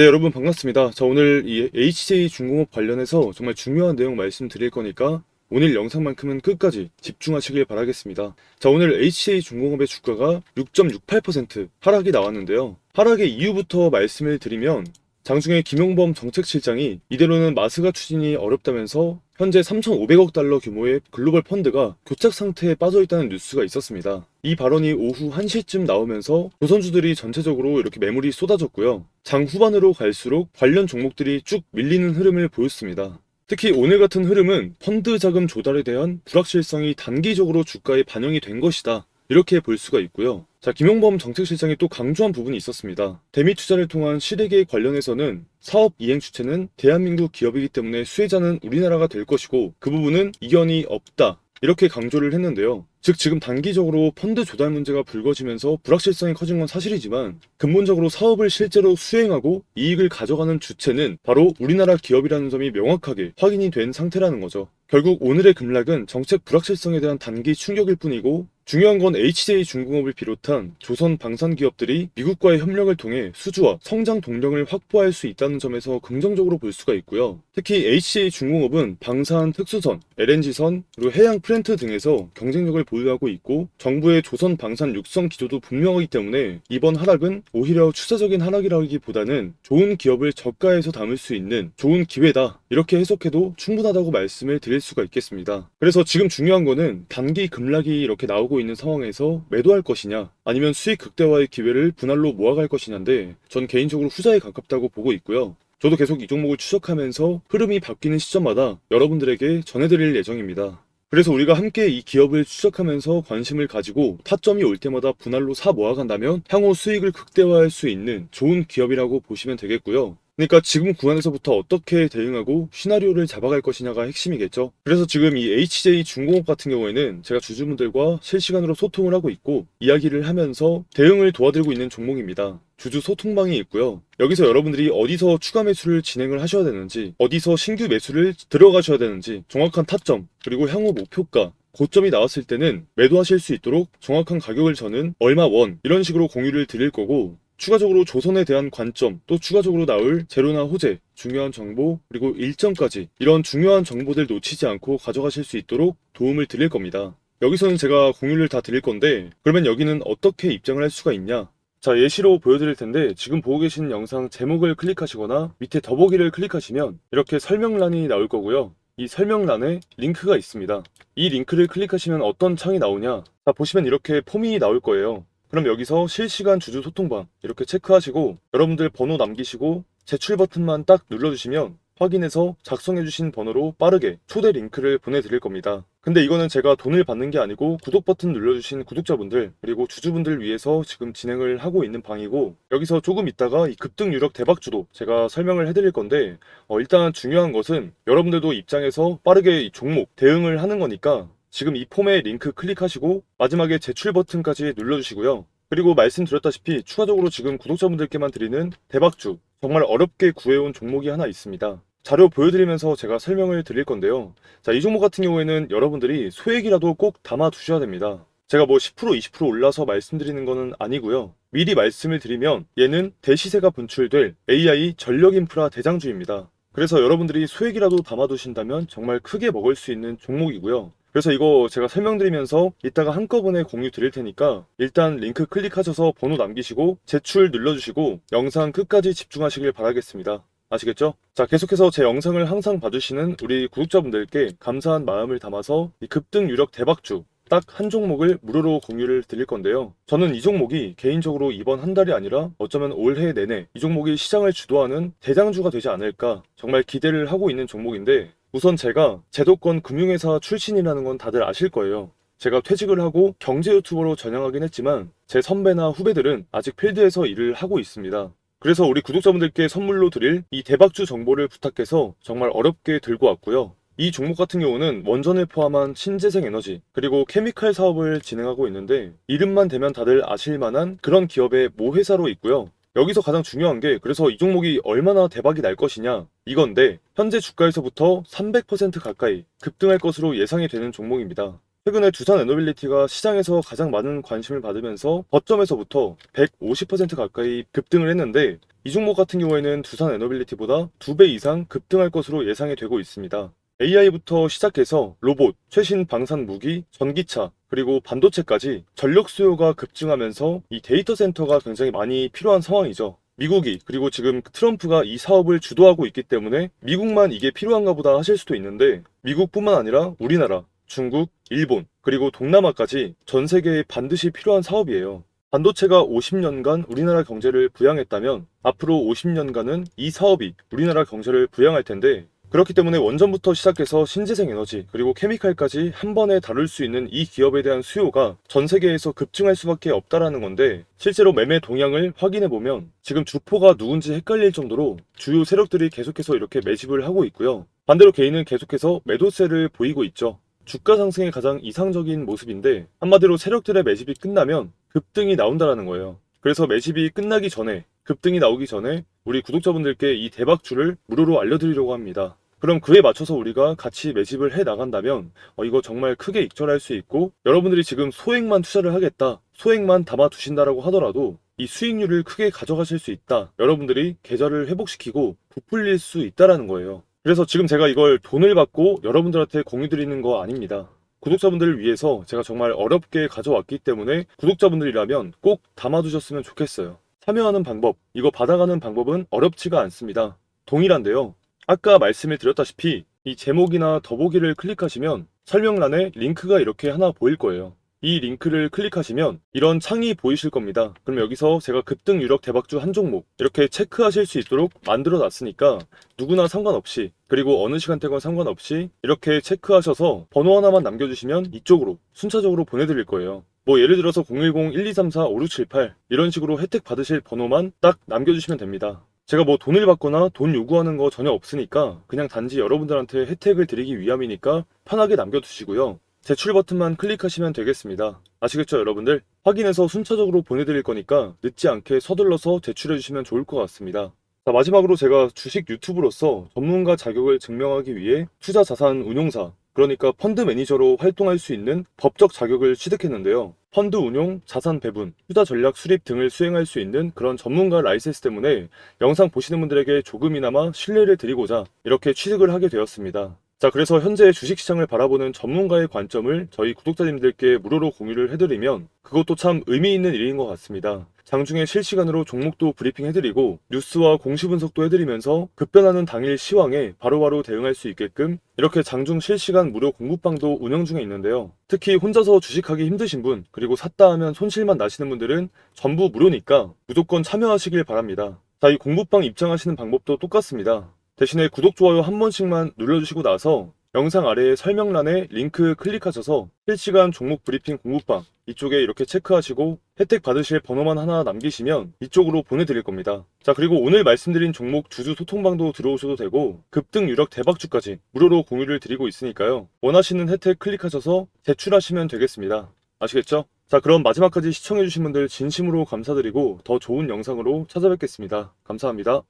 네, 여러분 반갑습니다. 자, 오늘 이 HJ 중공업 관련해서 정말 중요한 내용 말씀드릴 거니까 오늘 영상만큼은 끝까지 집중하시길 바라겠습니다. 자, 오늘 HJ 중공업의 주가가 6.68% 하락이 나왔는데요. 하락의 이유부터 말씀을 드리면 장중에 김용범 정책실장이 이대로는 마스가 추진이 어렵다면서 현재 3,500억 달러 규모의 글로벌 펀드가 교착 상태에 빠져 있다는 뉴스가 있었습니다. 이 발언이 오후 1시쯤 나오면서 조선주들이 전체적으로 이렇게 매물이 쏟아졌고요. 장 후반으로 갈수록 관련 종목들이 쭉 밀리는 흐름을 보였습니다. 특히 오늘 같은 흐름은 펀드 자금 조달에 대한 불확실성이 단기적으로 주가에 반영이 된 것이다. 이렇게 볼 수가 있고요. 자, 김용범 정책실장이 또 강조한 부분이 있었습니다. 대미 투자를 통한 실익에 관련해서는 사업 이행 주체는 대한민국 기업이기 때문에 수혜자는 우리나라가 될 것이고 그 부분은 이견이 없다. 이렇게 강조를 했는데요. 즉 지금 단기적으로 펀드 조달 문제가 불거지면서 불확실성이 커진 건 사실이지만 근본적으로 사업을 실제로 수행하고 이익을 가져가는 주체는 바로 우리나라 기업이라는 점이 명확하게 확인이 된 상태라는 거죠. 결국 오늘의 급락은 정책 불확실성에 대한 단기 충격일 뿐이고 중요한 건 HJ 중공업을 비롯한 조선 방산 기업들이 미국과의 협력을 통해 수주와 성장 동력을 확보할 수 있다는 점에서 긍정적으로 볼 수가 있고요. 특히 HJ 중공업은 방산 특수선, LNG선, 그리고 해양 플랜트 등에서 경쟁력을 보유하고 있고 정부의 조선 방산 육성 기조도 분명하기 때문에 이번 하락은 오히려 추세적인 하락이라기보다는 좋은 기업을 저가에서 담을 수 있는 좋은 기회다. 이렇게 해석해도 충분하다고 말씀을 드릴 수가 있겠습니다. 그래서 지금 중요한 거는 단기 급락이 이렇게 나오고 있는 상황에서 매도할 것이냐 아니면 수익 극대화의 기회를 분할로 모아갈 것이냐인데 전 개인적으로 후자에 가깝다고 보고 있고요. 저도 계속 이 종목을 추적하면서 흐름이 바뀌는 시점마다 여러분들에게 전해드릴 예정입니다. 그래서 우리가 함께 이 기업을 추적하면서 관심을 가지고 타점이 올 때마다 분할로 사 모아간다면 향후 수익을 극대화할 수 있는 좋은 기업이라고 보시면 되겠고요. 그러니까 지금 구간에서부터 어떻게 대응하고 시나리오를 잡아갈 것이냐가 핵심이겠죠. 그래서 지금 이 HJ 중공업 같은 경우에는 제가 주주분들과 실시간으로 소통을 하고 있고 이야기를 하면서 대응을 도와드리고 있는 종목입니다. 주주 소통방이 있고요. 여기서 여러분들이 어디서 추가 매수를 진행을 하셔야 되는지, 어디서 신규 매수를 들어가셔야 되는지, 정확한 타점, 그리고 향후 목표가, 고점이 나왔을 때는 매도하실 수 있도록 정확한 가격을 저는 얼마 원, 이런 식으로 공유를 드릴 거고, 추가적으로 조선에 대한 관점, 또 추가적으로 나올 재료나 호재, 중요한 정보, 그리고 일정까지 이런 중요한 정보들 놓치지 않고 가져가실 수 있도록 도움을 드릴 겁니다. 여기서는 제가 공유를 다 드릴 건데, 그러면 여기는 어떻게 입장을 할 수가 있냐? 자, 예시로 보여드릴 텐데, 지금 보고 계신 영상 제목을 클릭하시거나 밑에 더보기를 클릭하시면 이렇게 설명란이 나올 거고요. 이 설명란에 링크가 있습니다. 이 링크를 클릭하시면 어떤 창이 나오냐? 자, 보시면 이렇게 폼이 나올 거예요. 그럼 여기서 실시간 주주 소통방 이렇게 체크하시고 여러분들 번호 남기시고 제출 버튼만 딱 눌러주시면 확인해서 작성해주신 번호로 빠르게 초대 링크를 보내드릴 겁니다. 근데 이거는 제가 돈을 받는 게 아니고 구독 버튼 눌러주신 구독자분들 그리고 주주분들 위해서 지금 진행을 하고 있는 방이고 여기서 조금 있다가 이 급등 유력 대박주도 제가 설명을 해드릴 건데 어, 일단 중요한 것은 여러분들도 입장에서 빠르게 이 종목 대응을 하는 거니까 지금 이 폼에 링크 클릭하시고 마지막에 제출 버튼까지 눌러주시고요. 그리고 말씀드렸다시피 추가적으로 지금 구독자분들께만 드리는 대박주 정말 어렵게 구해온 종목이 하나 있습니다. 자료 보여드리면서 제가 설명을 드릴 건데요. 자, 이 종목 같은 경우에는 여러분들이 소액이라도 꼭 담아 두셔야 됩니다. 제가 뭐 10% 20% 올라서 말씀드리는 거는 아니고요. 미리 말씀을 드리면 얘는 대시세가 분출될 AI 전력 인프라 대장주입니다. 그래서 여러분들이 소액이라도 담아두신다면 정말 크게 먹을 수 있는 종목이고요. 그래서 이거 제가 설명드리면서 이따가 한꺼번에 공유 드릴 테니까 일단 링크 클릭하셔서 번호 남기시고 제출 눌러주시고 영상 끝까지 집중하시길 바라겠습니다. 아시겠죠? 자, 계속해서 제 영상을 항상 봐주시는 우리 구독자분들께 감사한 마음을 담아서 이 급등 유력 대박주 딱 한 종목을 무료로 공유를 드릴 건데요. 저는 이 종목이 개인적으로 이번 한 달이 아니라 어쩌면 올해 내내 이 종목이 시장을 주도하는 대장주가 되지 않을까 정말 기대를 하고 있는 종목인데 우선 제가 제도권 금융회사 출신이라는 건 다들 아실 거예요. 제가 퇴직을 하고 경제 유튜버로 전향하긴 했지만 제 선배나 후배들은 아직 필드에서 일을 하고 있습니다. 그래서 우리 구독자분들께 선물로 드릴 이 대박주 정보를 부탁해서 정말 어렵게 들고 왔고요. 이 종목 같은 경우는 원전을 포함한 신재생 에너지 그리고 케미칼 사업을 진행하고 있는데 이름만 대면 다들 아실 만한 그런 기업의 모 회사로 있고요. 여기서 가장 중요한 게 그래서 이 종목이 얼마나 대박이 날 것이냐 이건데 현재 주가에서부터 300% 가까이 급등할 것으로 예상이 되는 종목입니다. 최근에 두산 에너빌리티가 시장에서 가장 많은 관심을 받으면서 거점에서부터 150% 가까이 급등을 했는데 이 종목 같은 경우에는 두산 에너빌리티보다 2배 이상 급등할 것으로 예상이 되고 있습니다. AI부터 시작해서 로봇, 최신 방산 무기, 전기차, 그리고 반도체까지 전력 수요가 급증하면서 이 데이터 센터가 굉장히 많이 필요한 상황이죠. 미국이 그리고 지금 트럼프가 이 사업을 주도하고 있기 때문에 미국만 이게 필요한가 보다 하실 수도 있는데 미국뿐만 아니라 우리나라, 중국, 일본, 그리고 동남아까지 전 세계에 반드시 필요한 사업이에요. 반도체가 50년간 우리나라 경제를 부양했다면 앞으로 50년간은 이 사업이 우리나라 경제를 부양할 텐데 그렇기 때문에 원전부터 시작해서 신재생 에너지 그리고 케미칼까지 한 번에 다룰 수 있는 이 기업에 대한 수요가 전 세계에서 급증할 수밖에 없다라는 건데 실제로 매매 동향을 확인해 보면 지금 주포가 누군지 헷갈릴 정도로 주요 세력들이 계속해서 이렇게 매집을 하고 있고요. 반대로 개인은 계속해서 매도세를 보이고 있죠. 주가 상승의 가장 이상적인 모습인데 한마디로 세력들의 매집이 끝나면 급등이 나온다라는 거예요. 그래서 매집이 끝나기 전에 급등이 나오기 전에 우리 구독자분들께 이 대박주를 무료로 알려드리려고 합니다. 그럼 그에 맞춰서 우리가 같이 매집을 해 나간다면 어, 이거 정말 크게 익절할 수 있고 여러분들이 지금 소액만 투자를 하겠다, 소액만 담아 두신다라고 하더라도 이 수익률을 크게 가져가실 수 있다. 여러분들이 계좌를 회복시키고 부풀릴 수 있다라는 거예요. 그래서 지금 제가 이걸 돈을 받고 여러분들한테 공유 드리는 거 아닙니다. 구독자분들을 위해서 제가 정말 어렵게 가져왔기 때문에 구독자분들이라면 꼭 담아두셨으면 좋겠어요. 참여하는 방법, 이거 받아가는 방법은 어렵지가 않습니다. 동일한데요. 아까 말씀을 드렸다시피 이 제목이나 더보기를 클릭하시면 설명란에 링크가 이렇게 하나 보일 거예요. 이 링크를 클릭하시면 이런 창이 보이실 겁니다. 그럼 여기서 제가 급등 유력 대박주 한 종목 이렇게 체크하실 수 있도록 만들어 놨으니까 누구나 상관없이 그리고 어느 시간대건 상관없이 이렇게 체크하셔서 번호 하나만 남겨주시면 이쪽으로 순차적으로 보내드릴 거예요. 뭐 예를 들어서 010-1234-5678 이런 식으로 혜택 받으실 번호만 딱 남겨주시면 됩니다. 제가 뭐 돈을 받거나 돈 요구하는 거 전혀 없으니까 그냥 단지 여러분들한테 혜택을 드리기 위함이니까 편하게 남겨두시고요. 제출 버튼만 클릭하시면 되겠습니다. 아시겠죠, 여러분들? 확인해서 순차적으로 보내드릴 거니까 늦지 않게 서둘러서 제출해주시면 좋을 것 같습니다. 자, 마지막으로 제가 주식 유튜브로서 전문가 자격을 증명하기 위해 투자 자산 운용사, 그러니까 펀드 매니저로 활동할 수 있는 법적 자격을 취득했는데요. 펀드 운용, 자산 배분, 투자 전략 수립 등을 수행할 수 있는 그런 전문가 라이센스 때문에 영상 보시는 분들에게 조금이나마 신뢰를 드리고자 이렇게 취득을 하게 되었습니다. 자, 그래서 현재 주식시장을 바라보는 전문가의 관점을 저희 구독자님들께 무료로 공유를 해드리면 그것도 참 의미 있는 일인 것 같습니다. 장중에 실시간으로 종목도 브리핑 해드리고 뉴스와 공시 분석도 해드리면서 급변하는 당일 시황에 바로바로 대응할 수 있게끔 이렇게 장중 실시간 무료 공부방도 운영 중에 있는데요. 특히 혼자서 주식하기 힘드신 분 그리고 샀다 하면 손실만 나시는 분들은 전부 무료니까 무조건 참여하시길 바랍니다. 자, 이 공부방 입장하시는 방법도 똑같습니다. 대신에 구독, 좋아요 한 번씩만 눌러주시고 나서 영상 아래에 설명란에 링크 클릭하셔서 실시간 종목 브리핑 공부방 이쪽에 이렇게 체크하시고 혜택 받으실 번호만 하나 남기시면 이쪽으로 보내드릴 겁니다. 자 그리고 오늘 말씀드린 종목 주주 소통방도 들어오셔도 되고 급등 유력 대박주까지 무료로 공유를 드리고 있으니까요. 원하시는 혜택 클릭하셔서 제출하시면 되겠습니다. 아시겠죠? 자 그럼 마지막까지 시청해주신 분들 진심으로 감사드리고 더 좋은 영상으로 찾아뵙겠습니다. 감사합니다.